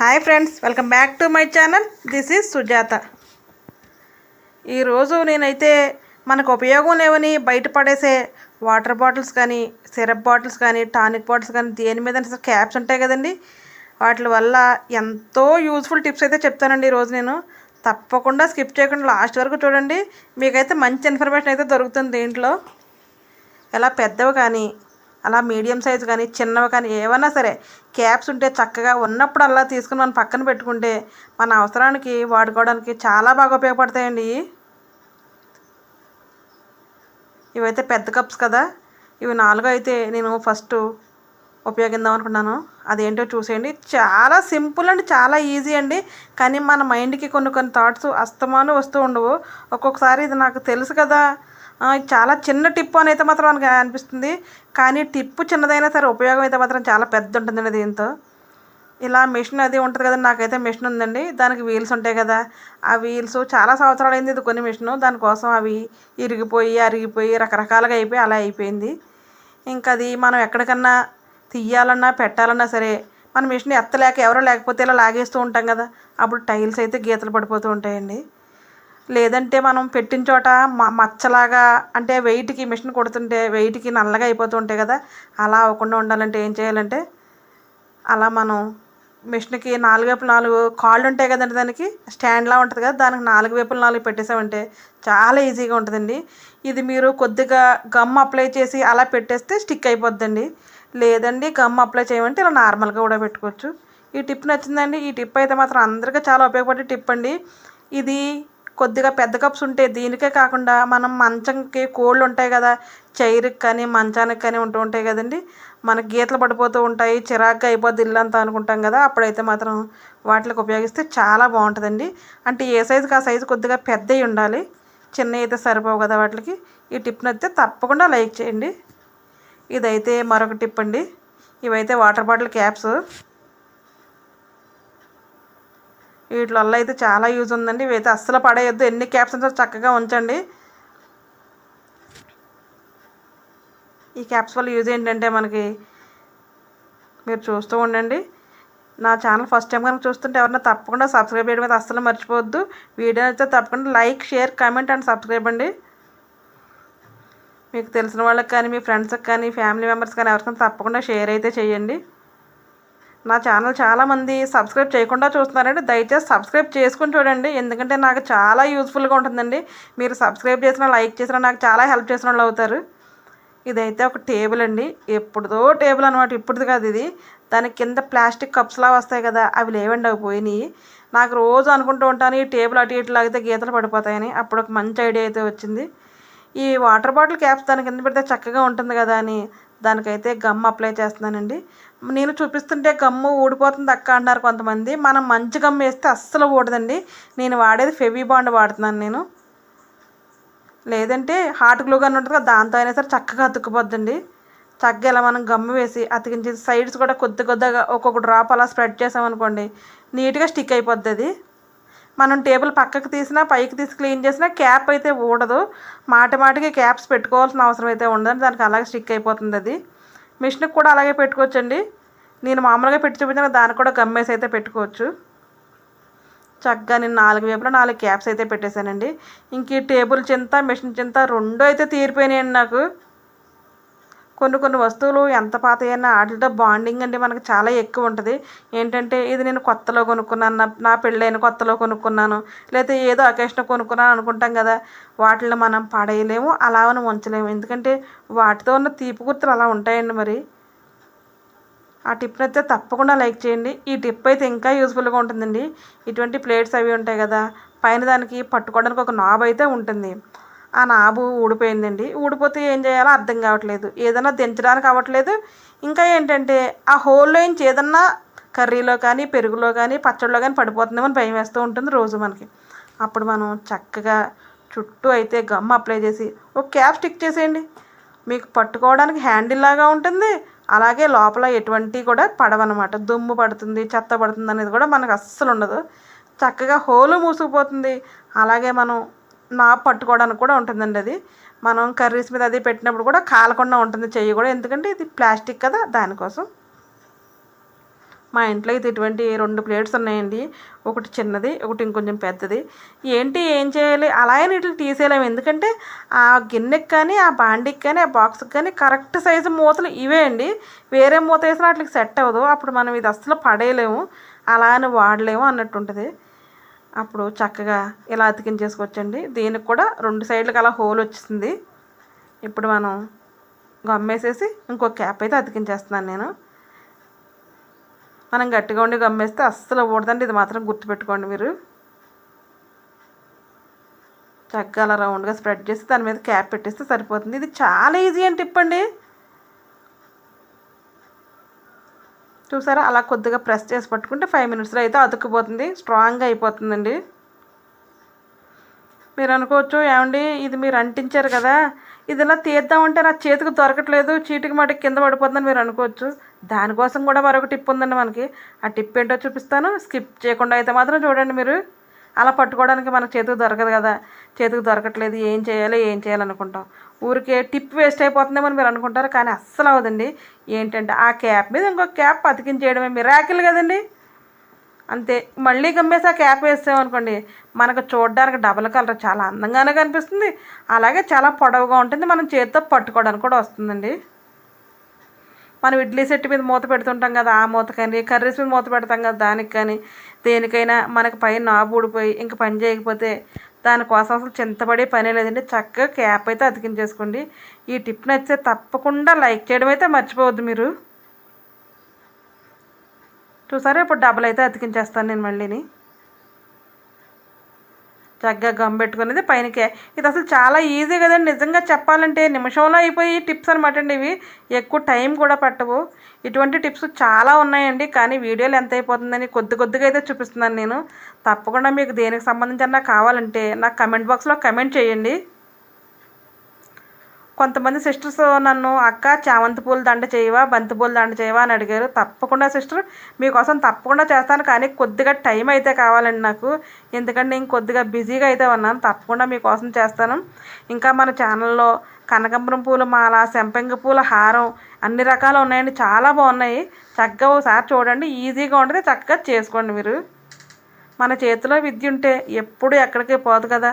Hi friends welcome back to my channel this is Sujatha ఈరోజు నేనైతే మనకు ఉపయోగం లేవని బయట పడేసే వాటర్ బాటిల్స్ కానీ సిరప్ బాటిల్స్ కానీ టానిక్ బాటిల్స్ కానీ దేని మీద క్యాప్స్ ఉంటాయి కదండి? వాటి వల్ల ఎంతో యూజ్ఫుల్ టిప్స్ అయితే చెప్తానండి ఈరోజు నేను. తప్పకుండా స్కిప్ చేయకుండా లాస్ట్ వరకు చూడండి. మీకైతే మంచి ఇన్ఫర్మేషన్ అయితే దొరుకుతుంది దీంట్లో. ఎలా పెద్దవి కానీ అలా మీడియం సైజు కానీ చిన్నవి కానీ ఏవైనా సరే క్యాప్స్ ఉంటే చక్కగా ఉన్నప్పుడు అలా తీసుకుని మనం పక్కన పెట్టుకుంటే మన అవసరానికి వాడుకోవడానికి చాలా బాగా ఉపయోగపడతాయండి. ఇవైతే పెద్ద కప్స్ కదా. ఇవి నాలుగు అయితే నేను ఫస్ట్ ఉపయోగిద్దాం అనుకున్నాను. అదేంటో చూసేయండి. చాలా సింపుల్ అండి చాలా ఈజీ అండి. కానీ మన మైండ్కి కొన్ని కొన్ని థాట్స్ అస్తమాను వస్తూ ఉండవు. ఒక్కొక్కసారి ఇది నాకు తెలుసు కదా. చాలా చిన్న టిప్ అని అయితే మాత్రం మనకు అనిపిస్తుంది. కానీ టిప్ చిన్నదైనా సరే ఉపయోగం అయితే మాత్రం చాలా పెద్ద ఉంటుందండి దీంతో. ఇలా మిషన్ అది ఉంటుంది కదా నాకైతే మిషన్ ఉందండి. దానికి వీల్స్ ఉంటాయి కదా. ఆ వీల్స్ చాలా సంవత్సరాలు అయింది ఇది కొన్ని మిషను. దానికోసం అవి ఇరిగిపోయి అరిగిపోయి రకరకాలుగా అయిపోయి అలా అయిపోయింది. ఇంకా అది మనం ఎక్కడికన్నా తీయాలన్నా పెట్టాలన్నా సరే మన మిషన్ ఎత్తలేక ఎవరో లేకపోతే ఇలా లాగేస్తూ ఉంటాం కదా. అప్పుడు టైల్స్ అయితే గీతలు పడిపోతూ ఉంటాయండి. లేదంటే మనం పెట్టిన చోట మ- మచ్చలాగా అంటే వెయిట్కి మిషన్ కొడుతుంటే వెయిట్కి నల్లగా అయిపోతూ ఉంటాయి కదా అలా అవ్వకుండా ఉండాలంటే ఏం చేయాలంటే అలా మనం మిషన్కి నాలుగు వైపులు నాలుగు కాళ్ళు ఉంటాయి కదండి దానికి స్టాండ్లా ఉంటుంది కదా దానికి నాలుగు వైపులు నాలుగు పెట్టేసామంటే చాలా ఈజీగా ఉంటుందండి. ఇది మీరు కొద్దిగా గమ్ అప్లై చేసి అలా పెట్టేస్తే స్టిక్ అయిపోద్దండి. లేదండి గమ్ అప్లై చేయమంటే ఇలా నార్మల్గా కూడా పెట్టుకోవచ్చు. ఈ టిప్ నచ్చిందండి. ఈ టిప్ అయితే మాత్రం అందరికీ చాలా ఉపయోగపడే టిప్ అండి. ఇది కొద్దిగా పెద్ద కప్స్ ఉంటే దీనికే కాకుండా మనం మంచంకి కోళ్ళు ఉంటాయి కదా చైర్కి కానీ మంచానికి కానీ ఉంటూ ఉంటాయి కదండి. మనకి గీతలు పడిపోతూ ఉంటాయి చిరాగ్గా అయిపోద్ది ఇల్లు అంతా అనుకుంటాం కదా అప్పుడైతే మాత్రం వాటికి ఉపయోగిస్తే చాలా బాగుంటుందండి. అంటే ఏ సైజుకి ఆ సైజు కొద్దిగా పెద్దవి ఉండాలి చిన్నవి అయితే సరిపోవు కదా వాటికి. ఈ టిప్ నచ్చితే తప్పకుండా లైక్ చేయండి. ఇదైతే మరొక టిప్ అండి. ఇవైతే వాటర్ బాటిల్ క్యాప్స్. వీటివల్ల అయితే చాలా యూజ్ ఉందండి. ఇవైతే అస్సలు పడేయద్దు. ఎన్ని క్యాప్స్ ఉంటే చక్కగా ఉంచండి. ఈ క్యాప్స్ వల్ల యూజ్ ఏంటంటే మనకి మీరు చూస్తూ ఉండండి. నా ఛానల్ ఫస్ట్ టైం కనుక చూస్తుంటే ఎవరైనా తప్పకుండా సబ్స్క్రైబ్ చేయడం అయితే అస్సలు మర్చిపోవద్దు. వీడియో అయితే తప్పకుండా like share comment and subscribe అండి. మీకు తెలిసిన వాళ్ళకి కానీ మీ ఫ్రెండ్స్కి కానీ ఫ్యామిలీ మెంబర్స్ కానీ ఎవరికైనా తప్పకుండా షేర్ అయితే చేయండి. నా ఛానల్ చాలామంది సబ్స్క్రైబ్ చేయకుండా చూస్తున్నారండి. దయచేసి సబ్స్క్రైబ్ చేసుకుని చూడండి. ఎందుకంటే నాకు చాలా యూస్ఫుల్గా ఉంటుందండి. మీరు సబ్స్క్రైబ్ చేసినా లైక్ చేసినా నాకు చాలా హెల్ప్ చేసిన వాళ్ళు అవుతారు. ఇదైతే ఒక టేబుల్ అండి. ఎప్పుడుదో టేబుల్ అనమాట ఇప్పుడు కాదు ఇది. దాని కింద ప్లాస్టిక్ కప్స్లా వస్తాయి కదా అవి లేవండి అవి పోయినాయి. నాకు రోజు అనుకుంటూ ఉంటాను ఈ టేబుల్ అటు ఇటు లాగితే గీతలు పడిపోతాయని. అప్పుడు ఒక మంచి ఐడియా అయితే వచ్చింది. ఈ వాటర్ బాటిల్ క్యాప్స్ దాని కింద పెడితే చక్కగా ఉంటుంది కదా అని. దానికైతే గమ్ అప్లై చేస్తున్నానండి. నేను చూపిస్తుంటే గమ్ము ఊడిపోతుంది అక్క అంటున్నారు కొంతమంది. మనం మంచి గమ్ వేస్తే అస్సలు ఊడదండి. నేను వాడేది ఫెవీ బాండ్ వాడుతున్నాను నేను. లేదంటే హాట్ గ్లూ గన్ ఉంటుంది కదా దాంతో అయినా సరే చక్కగా అతుక్కుపోద్దండి. చక్కగా ఇలా మనం గమ్ము వేసి అతికించి సైడ్స్ కూడా కొద్ది కొద్దిగా ఒక్కొక్క డ్రాప్ అలా స్ప్రెడ్ చేసామనుకోండి నీట్గా స్టిక్ అయిపోద్ది అది. మనం టేబుల్ పక్కకు తీసినా పైకి తీసి క్లీన్ చేసినా క్యాప్ అయితే ఊడదు. మాటి మాటికి క్యాప్స్ పెట్టుకోవాల్సిన అవసరం అయితే ఉండదు. దానికి అలాగే స్టిక్ అయిపోతుంది అది. మిషన్కి కూడా అలాగే పెట్టుకోవచ్చండి. నేను మామూలుగా పెట్టి చూపించిన దానికి కూడా గమ్మేసి అయితే పెట్టుకోవచ్చు. చక్కగా నేను నాలుగు వైపులా నాలుగు క్యాప్స్ అయితే పెట్టేశానండి. ఇంక ఈ టేబుల్ చింత మిషన్ చింత రెండు అయితే తీరిపోయినాయండి నాకు. కొన్ని కొన్ని వస్తువులు ఎంత పాత అయినా వాటితో బాండింగ్ అంటే మనకు చాలా ఎక్కువ ఉంటుంది. ఏంటంటే ఇది నేను కొత్తలో కొనుక్కున్నాను నా పెళ్ళైన కొత్తలో కొనుక్కున్నాను లేకపోతే ఏదో అకేషన్ కొనుక్కున్నాను అనుకుంటాం కదా వాటిని మనం పడేయలేము అలా మనం ఉంచలేము. ఎందుకంటే వాటితో ఉన్న తీపి గుర్తులు అలా ఉంటాయండి మరి. ఆ టిప్ అయితే తప్పకుండా లైక్ చేయండి. ఈ టిప్ అయితే ఇంకా యూస్ఫుల్గా ఉంటుందండి. ఇటువంటి ప్లేట్స్ అవి ఉంటాయి కదా పైన దానికి పట్టుకోవడానికి ఒక నాబ్ అయితే ఉంటుంది. ఆ నాబు ఊడిపోయిందండి. ఊడిపోతే ఏం చేయాలో అర్థం కావట్లేదు. ఏదైనా దించడానికి అవ్వట్లేదు ఇంకా ఏంటంటే ఆ హోల్లో నుంచి ఏదన్నా కర్రీలో కానీ పెరుగులో కానీ పచ్చడిలో కానీ పడిపోతుందేమో అని భయం వేస్తూ ఉంటుంది రోజు మనకి. అప్పుడు మనం చక్కగా చుట్టూ అయితే గమ్ అప్లై చేసి ఒక క్యాప్ స్టిక్ చేసేయండి. మీకు పట్టుకోవడానికి హ్యాండిల్ లాగా ఉంటుంది. అలాగే లోపల ఎటువంటి కూడా పడవన్నమాట దుమ్ము పడుతుంది చెత్త పడుతుంది అనేది కూడా మనకు అస్సలు ఉండదు. చక్కగా హోలు మూసుకుపోతుంది. అలాగే మనం నా పట్టుకోవడానికి కూడా ఉంటుందండి అది. మనం కర్రీస్ మీద అది పెట్టినప్పుడు కూడా కాలకుండా ఉంటుంది చెయ్యి కూడా. ఎందుకంటే ఇది ప్లాస్టిక్ కదా దానికోసం. మా ఇంట్లో అయితే ఇటువంటి రెండు ప్లేట్స్ ఉన్నాయండి. ఒకటి చిన్నది ఒకటి ఇంకొంచెం పెద్దది. ఏంటి ఏం చేయాలి? అలా అని తీసేయలేము. ఎందుకంటే ఆ గిన్నెకి కానీ ఆ బాండికి కానీ ఆ బాక్స్కి కానీ కరెక్ట్ సైజు మూతలు ఇవే అండి. వేరే మూత వేసినా వాటికి సెట్ అవ్వదు. అప్పుడు మనం ఇది అస్సలు పడేయలేము. అలా అని వాడలేము అన్నట్టు ఉంటుంది. అప్పుడు చక్కగా ఇలా అతికించేసుకోవచ్చండి? దీనికి కూడా రెండు సైడ్లకు అలా హోల్ వచ్చింది ఇప్పుడు మనం గమ్మేసేసి ఇంకో క్యాప్ అయితే అతికించేస్తున్నాను నేను. మనం గట్టిగా ఉండి గమ్మేస్తే అస్సలు ఊడదండి ఇది మాత్రం గుర్తుపెట్టుకోండి మీరు. చక్కగా అలా రౌండ్గా స్ప్రెడ్ చేసి దాని మీద క్యాప్ పెట్టేస్తే సరిపోతుంది. ఇది చాలా ఈజీ అని టిప్ అండి చూసారా? అలా కొద్దిగా ప్రెస్ చేసి పట్టుకుంటే ఫైవ్ మినిట్స్లో అయితే అతుక్కుపోతుంది. స్ట్రాంగ్గా అయిపోతుందండి. మీరు అనుకోవచ్చు ఏమండి ఇది మీరు అంటించారు కదా ఇది ఇలా తీద్దామంటే నా చేతికి దొరకట్లేదు చీటికి మాట కింద పడిపోతుందని మీరు అనుకోవచ్చు. దానికోసం కూడా మరొక టిప్ ఉందండి మనకి. ఆ టిప్ ఏంటో చూపిస్తాను. స్కిప్ చేయకుండా అయితే మాత్రం చూడండి మీరు. అలా పట్టుకోవడానికి మనకు చేతికి దొరకదు కదా. చేతికి దొరకట్లేదు ఏం చేయాలో ఏం చేయాలనుకుంటాం ఊరికే టిప్ వేస్ట్ అయిపోతుందేమని మీరు అనుకుంటారు కానీ అస్సలు అవదండి ఏంటంటే ఆ క్యాప్ మీద ఇంకో క్యాప్ అతికించేయడమే మిరాకిల్ కదండి. అంతే మళ్ళీ గమ్మేసి ఆ క్యాప్ వేసామనుకోండి మనకు చూడడానికి డబల్ కలర్ చాలా అందంగానే కనిపిస్తుంది. అలాగే చాలా పొడవుగా ఉంటుంది మనం చేతితో పట్టుకోవడానికి కూడా వస్తుందండి. మనం ఇడ్లీ సెట్ మీద మూత పెడుతుంటాం కదా ఆ మూత కానీ కర్రీస్ మీద మూత పెడతాం కదా దానికి కానీ దేనికైనా మనకి పైన నాబు ఊడిపోయి ఇంక పని చేయకపోతే దానికోసం అసలు చింతపడే పనే లేదండి. చక్కగా క్యాప్ అయితే అతికించేసుకోండి. ఈ టిప్ నచ్చితే తప్పకుండా లైక్ చేయడం అయితే మర్చిపోవద్దు మీరు. చూసారా? ఇప్పుడు డబల్ అయితే అతికించేస్తాను నేను మళ్ళీని. చక్కగా గమ్ పెట్టుకునేది పైనకే. ఇది అసలు చాలా ఈజీ కదండి. నిజంగా చెప్పాలంటే నిమిషంలో అయిపోయి టిప్స్ అనమాట అండి ఇవి. ఎక్కువ టైం కూడా పట్టవు. ఇటువంటి టిప్స్ చాలా ఉన్నాయండి. కానీ వీడియోలు ఎంత అయిపోతుందని కొద్ది కొద్దిగా అయితే చూపిస్తున్నాను నేను. తప్పకుండా మీకు దేనికి సంబంధించిన కావాలంటే నాకు కమెంట్ బాక్స్లో కమెంట్ చేయండి. కొంతమంది సిస్టర్స్ నన్ను అక్క చామంతి పూల దండ చేయవా? బంతి పూల దండ చేయవా? అని అడిగారు. తప్పకుండా సిస్టర్. మీకోసం తప్పకుండా చేస్తాను కానీ కొద్దిగా టైం అయితే కావాలండి నాకు. ఎందుకంటే నేను కొద్దిగా బిజీగా అయితే ఉన్నాను. తప్పకుండా మీకోసం చేస్తాను. ఇంకా మన ఛానల్లో కనకంబరం పూల మాల సెంపంగి పూల హారం అన్ని రకాలు ఉన్నాయండి. చాలా బాగున్నాయి. చక్కగా ఒకసారి చూడండి. ఈజీగా ఉంటుంది. చక్కగా చేసుకోండి మీరు. మన చేతిలో విద్య ఉంటే ఎప్పుడు ఎక్కడికి పోదు కదా.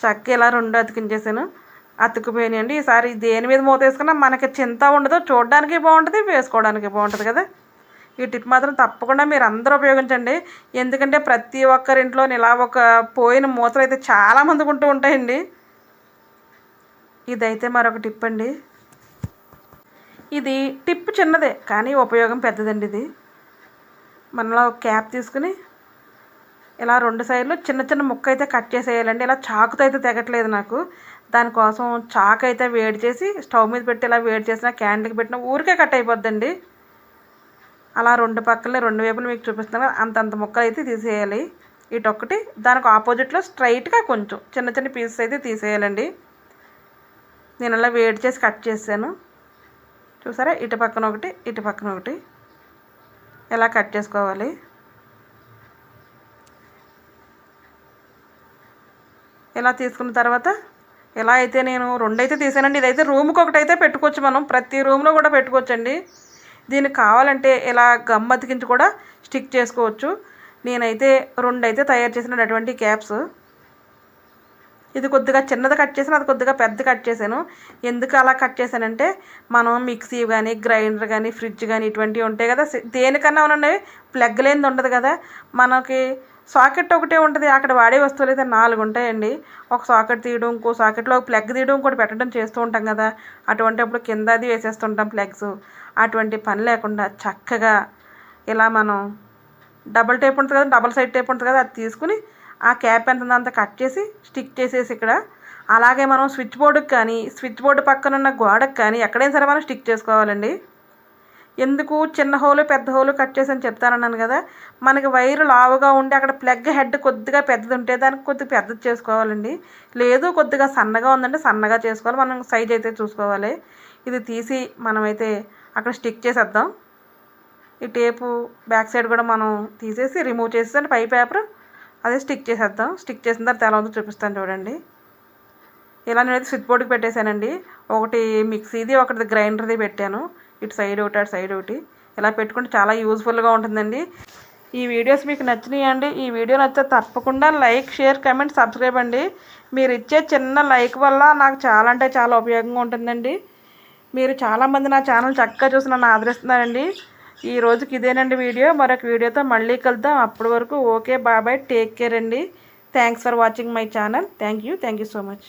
చక్కగా ఇలా రెండు అతికించేసాను అతుక్కుపోయినాయండి. ఈసారి దేని మీద మూత వేసుకున్నా మనకి చింత ఉండదు చూడడానికి బాగుంటుంది వేసుకోవడానికి బాగుంటుంది కదా. ఈ టిప్ మాత్రం తప్పకుండా మీరు అందరూ ఉపయోగించండి. ఎందుకంటే ప్రతి ఒక్కరింట్లో ఇలా ఒక పోయిన మూతలు అయితే చాలామందికి ఉంటూ ఉంటాయండి. ఇదైతే మరొక టిప్ అండి. ఇది టిప్ చిన్నదే కానీ ఉపయోగం పెద్దదండి ఇది. మనలో క్యాప్ తీసుకుని ఇలా రెండు సైడ్లు చిన్న చిన్న ముక్క అయితే కట్ చేసేయాలండి. ఇలా చాకుతో అయితే తెగట్లేదు నాకు. దానికోసం చాక్ అయితే వేడి చేసి స్టవ్ మీద పెట్టి ఇలా వేడి చేసిన క్యాండిల్కి పెట్టిన ఊరికే కట్ అయిపోద్దండి. అలా రెండు పక్కలే రెండు వైపులు మీకు చూపిస్తున్నాను అంతంత ముక్కలు అయితే తీసేయాలి. ఇటొక్కటి దానికి ఆపోజిట్లో స్ట్రైట్గా కొంచెం చిన్న చిన్న పీసెస్ అయితే తీసేయాలండి. నేను అలా వేడి చేసి కట్ చేశాను. చూసారా? ఇటు పక్కన ఒకటి ఇటు పక్కన ఒకటి. ఎలా కట్ చేసుకోవాలి? ఇలా తీసుకున్న తర్వాత ఎలా అయితే నేను రెండైతే తీసానండి ఇదైతే రూమ్కి ఒకటి అయితే పెట్టుకోవచ్చు మనం. ప్రతి రూమ్లో కూడా పెట్టుకోవచ్చండి. దీనికి కావాలంటే ఇలా గమ్ అతికించి కూడా స్టిక్ చేసుకోవచ్చు. నేనైతే రెండు అయితే తయారు చేసిన అటువంటి క్యాప్స్. ఇది కొద్దిగా చిన్నది కట్ చేసాను అది కొద్దిగా పెద్ద కట్ చేశాను ఎందుకు అలా కట్ చేశానంటే మనం మిక్సీ కానీ గ్రైండర్ కానీ ఫ్రిడ్జ్ కానీ ఇటువంటివి ఉంటాయి కదా దేనికన్నా ఉన్నవి ప్లగ్ లేనిది ఉండదు కదా. మనకి సాకెట్ ఒకటే ఉంటుంది అక్కడ వాడే వస్తువులు అయితే నాలుగు ఉంటాయండి. ఒక సాకెట్ తీయడం ఇంకో సాకెట్లో ప్లగ్ తీయడం ఇంకోటి పెట్టడం చేస్తూ ఉంటాం కదా. అటువంటి అప్పుడు కింద అది వేసేస్తుంటాం ప్లగ్స్. అటువంటి పని లేకుండా చక్కగా ఇలా మనం డబల్ టేప్ ఉంటుంది కదా డబల్ సైడ్ టేప్ ఉంటుంది కదా అది తీసుకుని ఆ క్యాప్ ఎంత అంత కట్ చేసి స్టిక్ చేసేసి ఇక్కడ. అలాగే మనం స్విచ్ బోర్డుకి కానీ స్విచ్ బోర్డు పక్కన ఉన్న గోడకు కానీ ఎక్కడైనా సరే మనం స్టిక్ చేసుకోవాలండి. ఎందుకు చిన్న హోలు పెద్ద హోలు కట్ చేసి అని చెప్తానన్నాను కదా. మనకి వైరు లావుగా ఉండి అక్కడ ప్లగ్ హెడ్ కొద్దిగా పెద్దది ఉంటే దానికి కొద్దిగా పెద్దది చేసుకోవాలండి. లేదు కొద్దిగా సన్నగా ఉందంటే సన్నగా చేసుకోవాలి. మనం సైజ్ అయితే చూసుకోవాలి. ఇది తీసి మనమైతే అక్కడ స్టిక్ చేసేద్దాం. ఈ టేపు బ్యాక్ సైడ్ కూడా మనం తీసేసి రిమూవ్ చేసేసి పై పేపర్ అదే స్టిక్ చేసేద్దాం. స్టిక్ చేసిన తర్వాత ఎలా ఉందో చూపిస్తాను చూడండి. ఇలా నేనైతే స్విచ్ బోర్డుకి పెట్టేశానండి. ఒకటి మిక్సీది ఒకటి గ్రైండర్ది పెట్టాను. ఇటు సైడ్ ఒకటి అటు సైడ్ ఒకటి. ఇలా పెట్టుకుంటే చాలా యూజ్ఫుల్గా ఉంటుందండి. ఈ వీడియోస్ మీకు నచ్చినాయండి ఈ వీడియో నచ్చితే తప్పకుండా లైక్ షేర్ కమెంట్ సబ్స్క్రైబ్ అండి. మీరు ఇచ్చే చిన్న లైక్ వల్ల నాకు చాలా అంటే చాలా ఉపయోగంగా ఉంటుందండి. మీరు చాలామంది నా ఛానల్ చక్కగా చూసి నన్ను ఆదరిస్తున్నారండి. ఈ రోజుకి ఇదేనండి వీడియో మరొక వీడియోతో మళ్ళీ కలుద్దాం. అప్పటి వరకు ఓకే బాబాయ్ టేక్ కేర్ అండి. Thanks for watching my channel thank you thank you so much